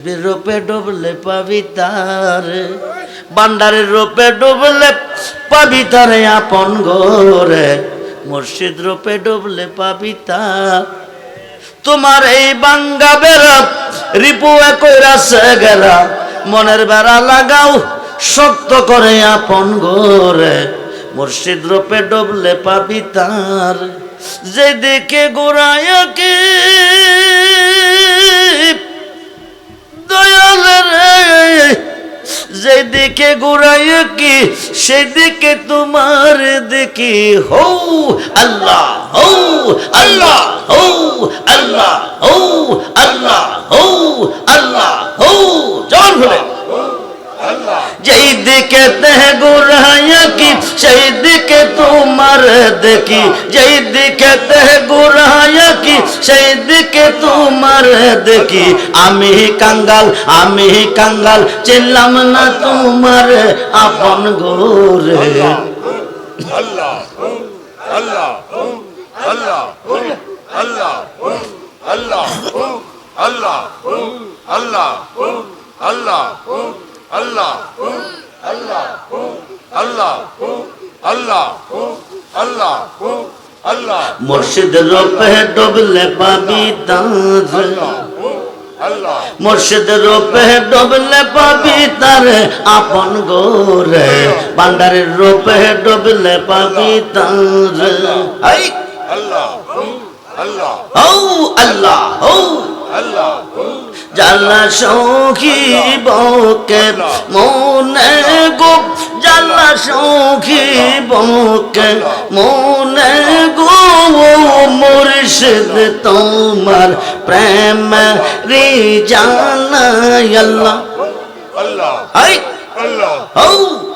রূপে ডুবলে পাবি তার বান্ডারের রূপে ডুবলে পাবি তার আপন গোরে, মুর্শিদ রূপে ডুবলে পাবি তার তোমার এই বাঙ্গা বেড়া রিপু কইরাছে গেরা মনের বেড়া লাগাও শক্ত করে আপন গোরে, মুর্শিদ রূপে ডুবলে পাবি তার যেদিকে গোড়ায়াকে দয়াল যেদিকে ঘুরাই কি, সেদিকে তোমার দেখি। হৌ, আল্লাহ হৌ আল্লাহ হৌ আল্লাহ হৌ আল্লাহ হৌ আল্লাহ, হৌ জন ভুলে যেই দিকে সেই দিকে তোমার দেখি, যেই দিকে কি, সেই দিকে তোমার দেখি। আমি কাঙ্গাল আমি কাঙ্গাল, চিনলাম না তোমার আপন গোরে আল্লাহ আল্লাহ আল্লাহ আল্লাহ আল্লাহ আল্লাহ আল্লাহ আল্লাহ আল্লাহ আল্লাহ আল্লাহ। মুর্শিদ রূপে ডুবলে পাবি আল্লাহ মুর্শিদ রূপে ডুবলে পাবি তার আপন গোরে। বান্ডারের রূপে ডুবলে পাবি তার। আল্লাহ আল্লাহ। আল্লাহ আল্লাহ। জাল্লা সখী বকে মনে গো জাল্লা সখী বকে মনে গো মুর্শিদ তোমার প্রেম রে জানা আল্লাহ। আল্লাহ। আল্লাহ।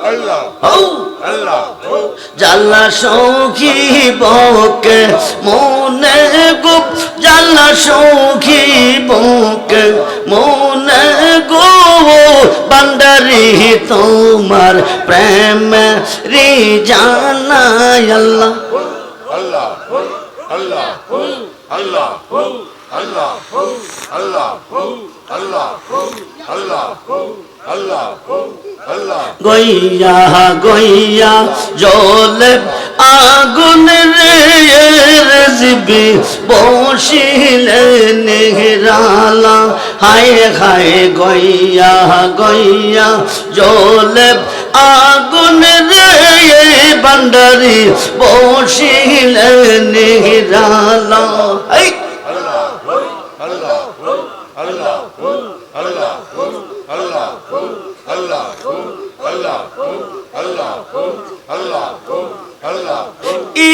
আল্লাহ আল্লাহ। জাল্লা সখী বকে মনে গো জাল্লা সখী বকে মনে বান্ডারি তোমার প্রেম রে জানা আল্লাহ আল্লাহ আল্লাহ আল্লাহ আল্লাহ আল্লাহ আল্লাহ আল্লাহ আল্লাহ আল্লাহ গইয়া গইয়া জলে আগুন রে জিবি বসিলে নেহরালা হায় হায় গইয়া গইয়া জলে আগুন রে বান্ডারি বসিলেন নিরালা।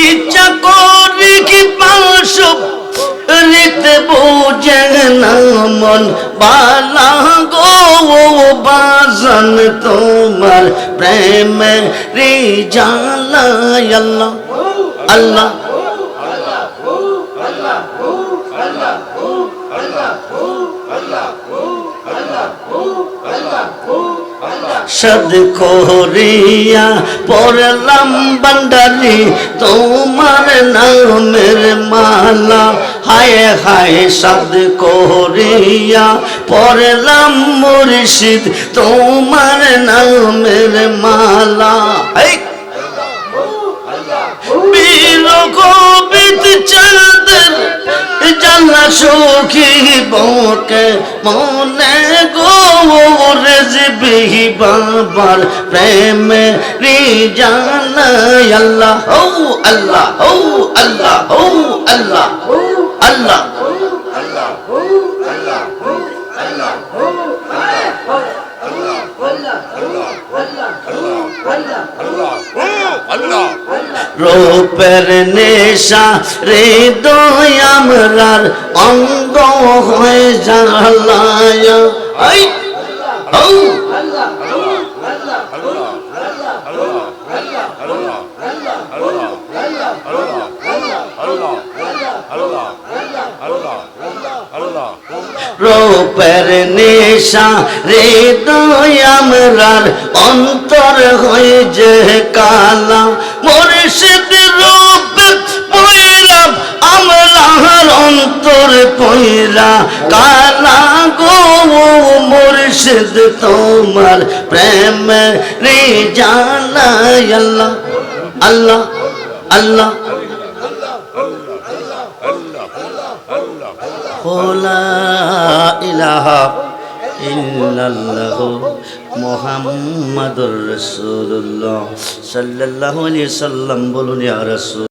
ইচ্ছা করি কি পাশ নিতে বই মন বালা গো বাজন তোমার প্রেম রে জালা আল্লাহ আল্লাহ। সদ করিয়া পড়লাম বান্ডারি তোমার নামের মালা। হায় হায় সদ করিয়া পড়লাম মুর্শিদ তোমার নামের মালা। বীর গোবিন্দ চাঁদের জানা সুখী বকে মনে গোরে জিবি বাবার প্রেমে রে জানা আল্লাহ হৌ আল্লাহ হৌ আল্লাহ হৌ আল্লাহ আল্লাহ আল্লাহ। রূপের নেশা হৃদয় আমরার অঙ্গ হয়ে হৌ রূপের নেশা হৃদয় আমরার অন্তর হয়ে যে কালা। মুর্শিদ রূপ পৈরব আমলার অন্তর পয়রা কালা গো মুর্শিদ, তোমার প্রেম রে জানা আল্লাহ আল্লাহ আল্লাহ। লা ইলাহা ইল্লাল্লাহ মুহাম্মাদুর রাসূলুল্লাহ। সাল্লাল্লাহু আলাইহি সাল্লাম বলুন ইয়া রাসূল।